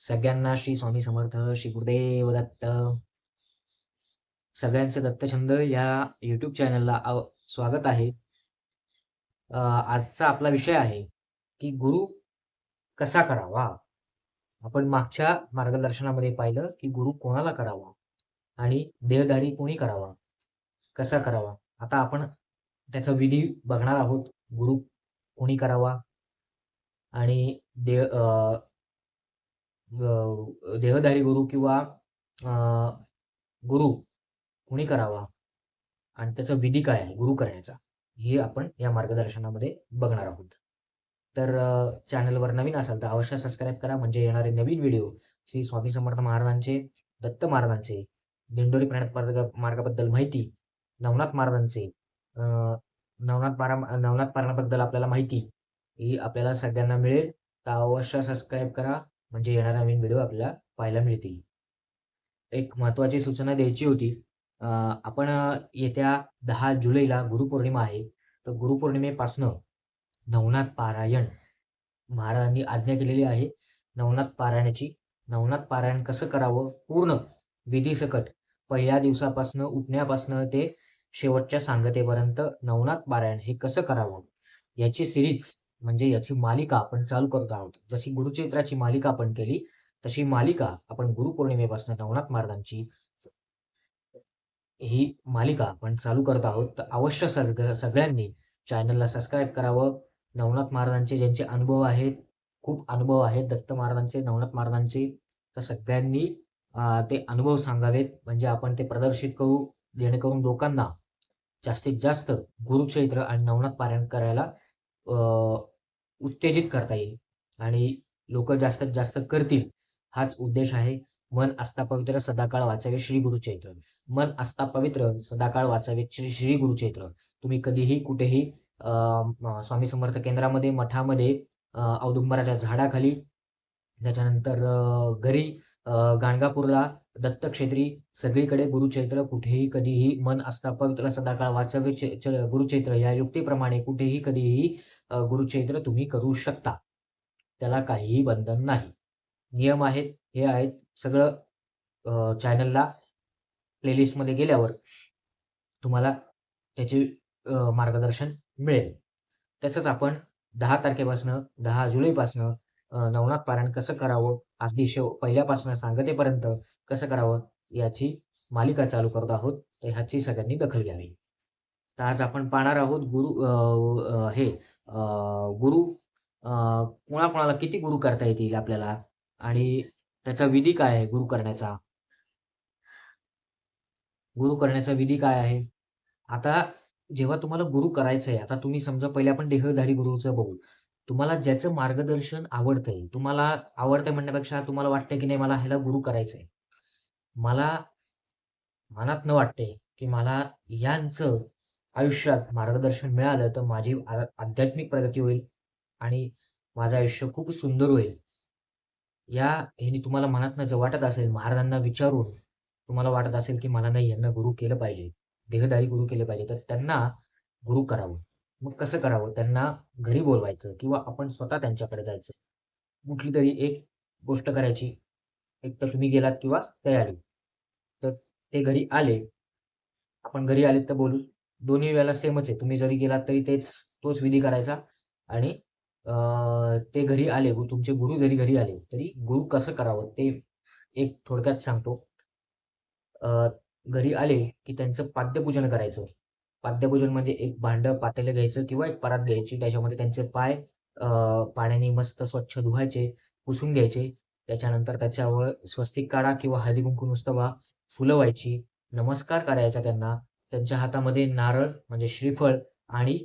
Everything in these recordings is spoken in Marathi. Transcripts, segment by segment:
सगळ्यांना श्री स्वामी समर्थ श्री गुरुदेव दत्त. सगळ्यांचं दत्तछंद या युट्यूब चॅनलला स्वागत आहे. आजचा आपला विषय आहे की गुरु कसा करावा? आपण मागच्या मार्गदर्शनामध्ये पाहिलं की गुरु कोणाला करावा आणि देहदारी कोणी करावा? कसा करावा? आता आपण त्याचा विधी बघणार आहोत. गुरु कोणी करावा? आणि देह देहधारी गुरु किंवा गुरु कोणी करावा? आणि त्याचा विधी काय आहे? गुरु करण्याचा. हे आपण या मार्गदर्शनामध्ये बघणार आहोत. तर चॅनलवर नवीन असाल तर अवश्य सबस्क्राईब करा. म्हणजे येणारे नवीन व्हिडिओ श्री स्वामी समर्थ महाराजांचे दत्त महाराजांचे दिंडोरी प्रणत मार्ग मार्गाबद्दल माहिती नवनाथ महाराजांचे नवनाथ मारा नवनाथ पारायणाबद्दल आपल्याला माहिती ही आपल्याला सगळ्यांना मिळेल. तर अवश्य सबस्क्राईब करा. म्हणजे येणार नवीन व्हिडिओ आपल्याला पाहायला मिळतील. एक महत्त्वाची सूचना द्यायची होती. आपण येत्या दहा जुलैला गुरुपौर्णिमा आहे. तर गुरुपौर्णिमेपासनं नवनाथ पारायण महाराजांनी आज्ञा केलेली आहे. नवनाथ पारायणाची नवनाथ पारायण कसं करावं? पूर्ण विधीसकट पहिल्या दिवसापासनं उठण्यापासनं ते शेवटच्या सांगतेपर्यंत नवनाथ पारायण हे कसं करावं? याची सिरीज म्हणजे याची मालिका आपण चालू करत आहोत. जशी गुरुचैत्राची मालिका आपण केली तशी मालिका आपण गुरुपौर्णिमेपासून नवनाथ महाराजांची ही मालिका आपण चालू करत आहोत. तर अवश्य सग सगळ्यांनी चॅनलला सबस्क्राईब करावं. नवनाथ महाराजांचे ज्यांचे अनुभव आहेत खूप अनुभव आहेत दत्त महाराजांचे नवनाथ महाराजांचे तर सगळ्यांनी ते अनुभव सांगावेत. म्हणजे आपण ते प्रदर्शित करू जेणेकरून लोकांना जास्तीत जास्त गुरुचैत्र आणि नवनाथ पारायण करायला उत्तेजित करता येईल आणि लोक जास्तीत जास्त करतील हाच उद्देश आहे. मन आस्था पवित्र सदाकाळ वाचावे श्री गुरुचैत्र मन आस्था पवित्र सदाकाळ वाचावे श्री श्री गुरुचैत्र तुम्ही कधीही कुठेही स्वामी समर्थ केंद्रामध्ये मठामध्ये औदुंबराच्या झाडाखाली त्याच्यानंतर घरी गाणगापूरला दत्तक्षेत्री सगळीकडे गुरुचैत्र कुठेही कधीही मन आस्था पवित्र सदाकाळ वाचावे च- गुरुचैत्र या युक्तीप्रमाणे कुठेही कधीही गुरुचरित्र गुरुचैत्र तुम्ही करू शकता. त्याला काहीही बंधन नाही. नियम आहेत हे आहेत सगळं चॅनलला प्लेलिस्टमध्ये गेल्यावर तुम्हाला त्याचे मार्गदर्शन मिळेल. तसंच आपण दहा तारखेपासनं दहा जुलैपासनं नवनाथ पारायण कसं करावं अगदी शेव पहिल्यापासून सांगतेपर्यंत कसं करावं याची मालिका चालू करत आहोत ह्याची सगळ्यांनी दखल घ्यावी. तर आज आपण पाहणार आहोत गुरु हे गुरु अ, कोणाकोणाला किती गुरु करता येतील आपल्याला? आणि त्याचा विधी काय आहे गुरु करण्याचा? गुरु करण्याचा विधी काय आहे? आता जेव्हा तुम्हाला गुरु करायचं आहे आता तुम्ही समजा पहिले आपण देहधारी गुरुचं बघू. तुम्हाला ज्याचं मार्गदर्शन आवडतंय तुम्हाला आवडतंय म्हणण्यापेक्षा तुम्हाला वाटतंय की नाही मला ह्याला गुरु करायचंय. मला मनात न वाटते की मला यांचं आयुष्यात मार्गदर्शन मिळालं तर माझी आध्यात्मिक प्रगती होईल आणि माझं आयुष्य खूप सुंदर होईल. या ह्यानी तुम्हाला मनातनं जर वाटत असेल महाराजांना विचारून तुम्हाला वाटत असेल की मला नाही यांना गुरु केलं पाहिजे देहदारी गुरु केले पाहिजे तर त्यांना गुरु करावं. मग कसं करावं? त्यांना घरी बोलवायचं किंवा आपण स्वतः त्यांच्याकडे जायचं. कुठली तरी एक गोष्ट करायची. एक तर तुम्ही गेलात किंवा ते आले तर ते घरी आले. आपण घरी आलेत तर बोलू दोन्ही वेळेला सेमच आहे. तुम्ही जरी गेलात तरी तेच तोच विधी करायचा. आणि ते घरी आले तुमचे गुरु जरी घरी आले तरी गुरु कसं करावं ते एक थोडक्यात सांगतो. घरी आले की त्यांचं पाद्यपूजन करायचं. पाद्यपूजन म्हणजे एक भांडं पातेलं घ्यायचं किंवा एक परात घ्यायची. त्याच्यामध्ये त्यांचे पाय पाण्याने मस्त स्वच्छ धुवायचे पुसून घ्यायचे. त्याच्यानंतर त्याच्यावर स्वस्तिक काढा किंवा हळदी कुंकू नुसतं फुलं व्हायची नमस्कार करायचा त्यांना. त्यांच्या हातामध्ये नारळ म्हणजे श्रीफळ आणि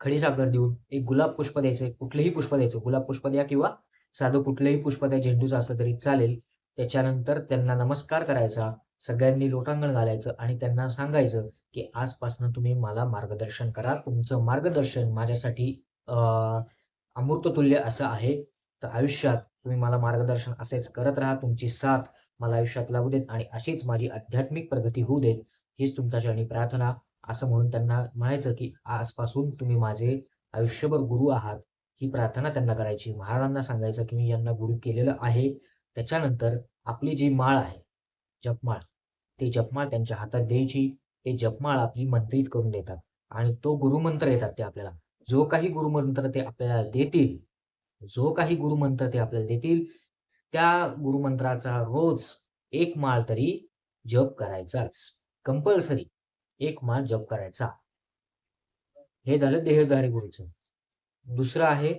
खडीसाखर देऊन एक गुलाब पुष्प द्यायचं कुठलंही पुष्प द्यायचं. गुलाब पुष्प द्या किंवा साधं कुठलंही पुष्प द्या झेंडूचं असलं तरी चालेल. त्याच्यानंतर त्यांना नमस्कार करायचा सगळ्यांनी लोटांगण घालायचं आणि त्यांना सांगायचं की आजपासून तुम्ही मला मार्गदर्शन करा. तुमचं मार्गदर्शन माझ्यासाठी अं, अमृततुल्य असं आहे. तर आयुष्यात तुम्ही मला मार्गदर्शन असेच करत राहा. तुमची साथ मला आयुष्यात लागू देत आणि अशीच माझी आध्यात्मिक प्रगती होऊ देत. हीच तुमच्या चरणी प्रार्थना. असं म्हणून त्यांना म्हणायचं की आजपासून तुम्ही माझे आयुष्यभर गुरु आहात. ही प्रार्थना त्यांना करायची. महाराजांना सांगायचं की मी यांना गुरु केलेलं आहे. त्याच्यानंतर आपली जी माळ आहे जपमाळ ती जपमाळ त्यांच्या हातात द्यायची. ते जपमाळ आपली मंत्रित करून देतात. आणि तो गुरुमंत्र येतात ते आपल्याला. जो काही गुरुमंत्र ते आपल्याला देतील जो काही गुरुमंत्र ते आपल्याला देतील त्या गुरुमंत्राचा रोज एक माळ तरी जप करायचाच. कंपल्सरी एक माळ जप करायचा. हे झालं देहधारी गुरुचं. दुसरं आहे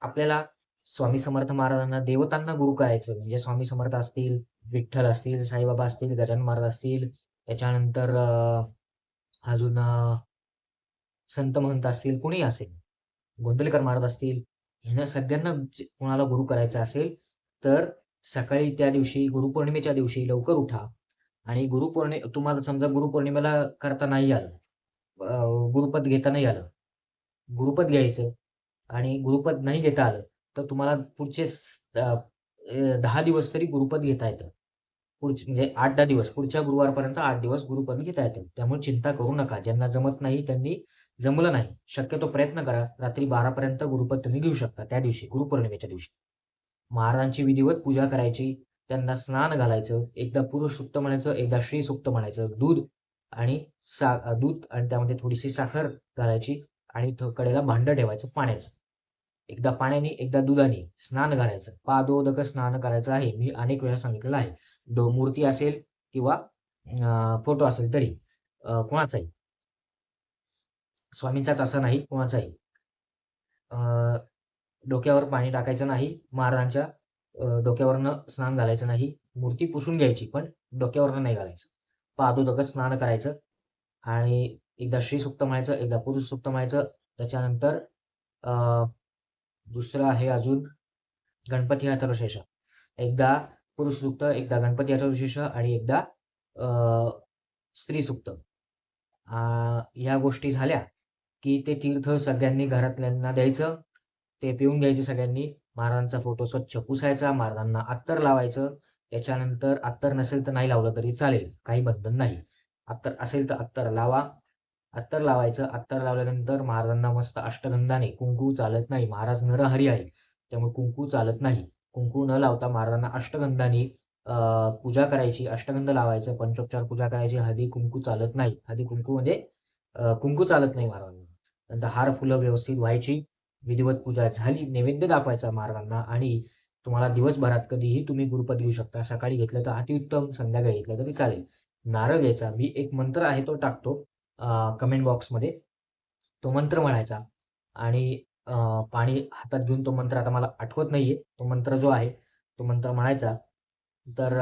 आपल्याला स्वामी समर्थ महाराजांना देवतांना गुरु करायचं. म्हणजे स्वामी समर्थ असतील विठ्ठल असतील साईबाबा असतील गजानन महाराज असतील. त्याच्यानंतर अजून संत महंत असतील कुणी असेल. गोंदलकर महाराज असतील ह्यांना सगळ्यांना कोणाला गुरु करायचं असेल तर सकाळी त्या दिवशी गुरुपौर्णिमेच्या दिवशी लवकर उठा. आणि गुरुपौर्णि तुम्हाला समजा गुरुपौर्णिमेला करता नाही आलं गुरुपद घेता नाही आलं गुरुपद घ्यायचं आणि गुरुपद नाही घेता आलं तर तुम्हाला पुढचे दहा दिवस तरी गुरुपद घेता येतं. पुढचे म्हणजे आठ दहा दिवस पुढच्या गुरुवारपर्यंत आठ दिवस गुरुपद घेता येतं. त्यामुळे चिंता करू नका. ज्यांना जमत नाही त्यांनी जमलं नाही शक्यतो प्रयत्न करा. रात्री बारापर्यंत गुरुपद तुम्ही घेऊ शकता त्या दिवशी गुरुपौर्णिमेच्या दिवशी. महाराजांची विधिवत पूजा करायची त्यांना स्नान घालायचं एकदा पुरुष सुक्त म्हणायचं एकदा श्री सुक्त म्हणायचं. दूध आणि सा दूध आणि त्यामध्ये थोडीशी साखर घालायची आणि कडेला भांड ठेवायचं पाण्याचं. एकदा पाण्याने एकदा दुधाने स्नान घालायचं. पादोदक स्नान करायचं आहे. मी अनेक वेळा सांगितलेलं आहे. दो मूर्ती असेल किंवा फोटो असेल तरी कोणाचाही. स्वामींचाच असं नाही कोणाचाही. डोक्यावर पाणी टाकायचं नाही. महाराजांच्या डोक्यावरनं स्नान घालायचं नाही. मूर्ती पुसून घ्यायची पण डोक्यावरनं नाही घालायचं. पादोदक स्नान करायचं आणि एकदा श्री सुक्त म्हणायचं एकदा पुरुष सुक्त म्हणायचं. त्याच्यानंतर दुसरं आहे अजून गणपती अथर्वशेष एकदा पुरुष सुक्त एकदा गणपती अथर्वशेष आणि एकदा स्त्री सुक्त या गोष्टी झाल्या की ते तीर्थ सगळ्यांनी घरातल्यांना द्यायचं ते पिऊन घ्यायचे सगळ्यांनी. महाराजांचा फोटो स्वच्छ पुसायचा महाराजांना अत्तर लावायचं. त्याच्यानंतर अत्तर नसेल तर नाही लावलं तरी चालेल काही बंधन नाही. अत्तर असेल तर अत्तर लावा. अत्तर लावायचं अत्तर लावल्यानंतर महाराजांना मस्त अष्टगंधाने कुंकू चालत नाही. महाराज नरहरी आहे त्यामुळे कुंकू चालत नाही. कुंकू न लावता महाराजांना अष्टगंधाने पूजा करायची अष्टगंध लावायचं पंचोपचार पूजा करायची हदी कुंकू चालत नाही. हळदी कुंकू म्हणजे कुंकू चालत नाही महाराजांना नंतर हार फुलं व्यवस्थित व्हायची. विधिवत पूजा झाली नैवेद्य दाखवायचा महाराजांना आणि तुम्हाला दिवसभरात कधीही तुम्ही गुरुपद घेऊ शकता. सकाळी घेतलं तर अतिउत्तम संध्याकाळी घेतलं तरी चालेल. नारळ घ्यायचा. मी एक मंत्र आहे तो टाकतो कमेंट बॉक्समध्ये तो मंत्र म्हणायचा आणि पाणी हातात घेऊन तो मंत्र आता मला आठवत नाहीये. तो मंत्र जो आहे तो मंत्र म्हणायचा. तर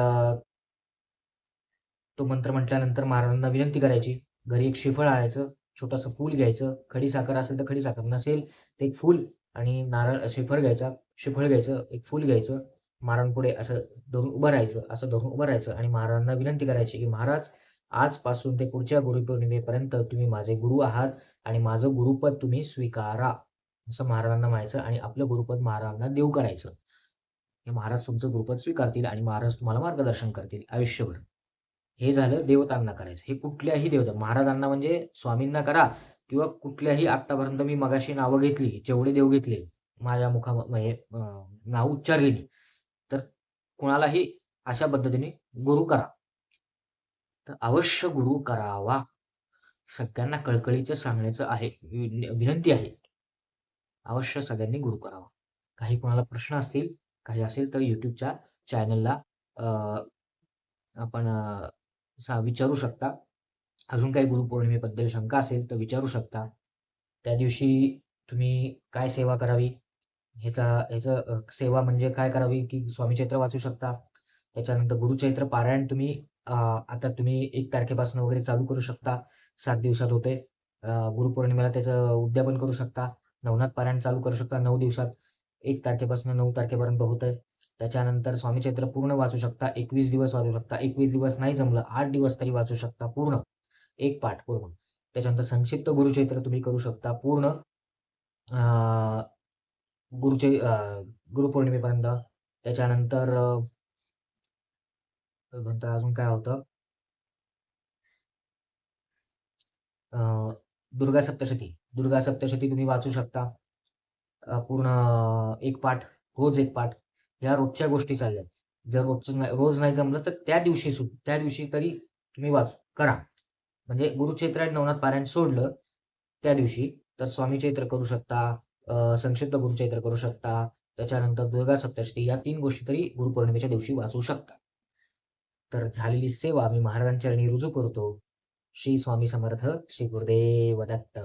तो मंत्र म्हटल्यानंतर महाराजांना विनंती करायची. घरी एक श्रीफळ आणायचं. छोटंसं फूल घ्यायचं. खडी साखर असेल तर खडी साखर नसेल तर एक फूल आणि नारळ श्रीफळ घ्यायचा. शेफळ घ्यायचं एक फूल घ्यायचं. महाराजांपुढे असं धरून उभं राहायचं असं धरून उभं राहायचं आणि महाराजांना विनंती करायची की महाराज आजपासून ते पुढच्या गुरुपौर्णिमेपर्यंत तुम्ही माझे गुरु आहात आणि माझं गुरुपद तुम्ही स्वीकारा. असं महाराजांना म्हणायचं आणि आपलं गुरुपद महाराजांना देऊ करायचं. हे महाराज तुमचं गुरुपद स्वीकारतील आणि महाराज तुम्हाला मार्गदर्शन करतील आयुष्यभर. हे झालं देवतांना करायचं. हे कुठल्याही देवता महाराजांना म्हणजे स्वामींना करा किंवा कुठल्याही आत्तापर्यंत मी मगाशी नावं घेतली जेवढे देव घेतले माझ्या मुखा म्हणजे नाव उच्चारले मी तर कुणालाही अशा पद्धतीने गुरु करा. तर अवश्य गुरु करावा. सगळ्यांना कळकळीचं सांगण्याचं आहे विनंती आहे. अवश्य सगळ्यांनी गुरु करावा. काही कोणाला प्रश्न असतील काही असेल तर युट्यूबच्या चॅनलला आपण विचारू शकता. अजून काही गुरुपौर्णिमेबद्दल शंका असेल तर विचारू शकता. त्या दिवशी तुम्ही काय सेवा करावी? ह्याचा ह्याचं सेवा म्हणजे काय करावी की स्वामी चैत्र वाचू शकता? त्याच्यानंतर गुरुचैत्र पारायण तुम्ही आता तुम्ही एक तारखेपासून वगैरे चालू करू शकता. सात दिवसात होते. गुरुपौर्णिमेला त्याचं उद्यापन करू शकता. नवनाथ पारायण चालू करू शकता नऊ दिवसात. एक तारखेपासून नऊ तारखेपर्यंत होतंय. त्याच्यानंतर स्वामीचैत्र पूर्ण वाचू शकता एकवीस दिवस वाचू शकता एकवीस दिवस नाही जमलं आठ दिवस तरी वाचू शकता पूर्ण. एक पाठ पूर्ण. त्याच्यानंतर संक्षिप्त गुरुचैत्र तुम्ही करू शकता पूर्ण. गुरुचे गुरुपौर्णिमेपर्यंत त्याच्यानंतर अ, अजून काय होतं? दुर्गा सप्तशती. दुर्गा सप्तशती तुम्ही वाचू शकता. पूर्ण एक पाठ रोज एक पाठ. ह्या रोजच्या गोष्टी चालल्या जर रोजचं नाही रोज नाही जमलं तर त्या दिवशी सु त्या दिवशी तरी तुम्ही वाच करा. म्हणजे गुरुचैत्र आणि नवनाथ पारायण सोडलं त्या दिवशी तर स्वामी चैत्र करू शकता, संक्षिप्त गुरुचैत्र करू शकता. त्याच्यानंतर दुर्गा सप्तशती या तीन गोष्टी तरी गुरुपौर्णिमेच्या दिवशी वाचू शकता. तर झालेली सेवा मी महाराजांच्या रणी रुजू करतो. श्री स्वामी समर्थ, श्री गुरुदेव दत्त.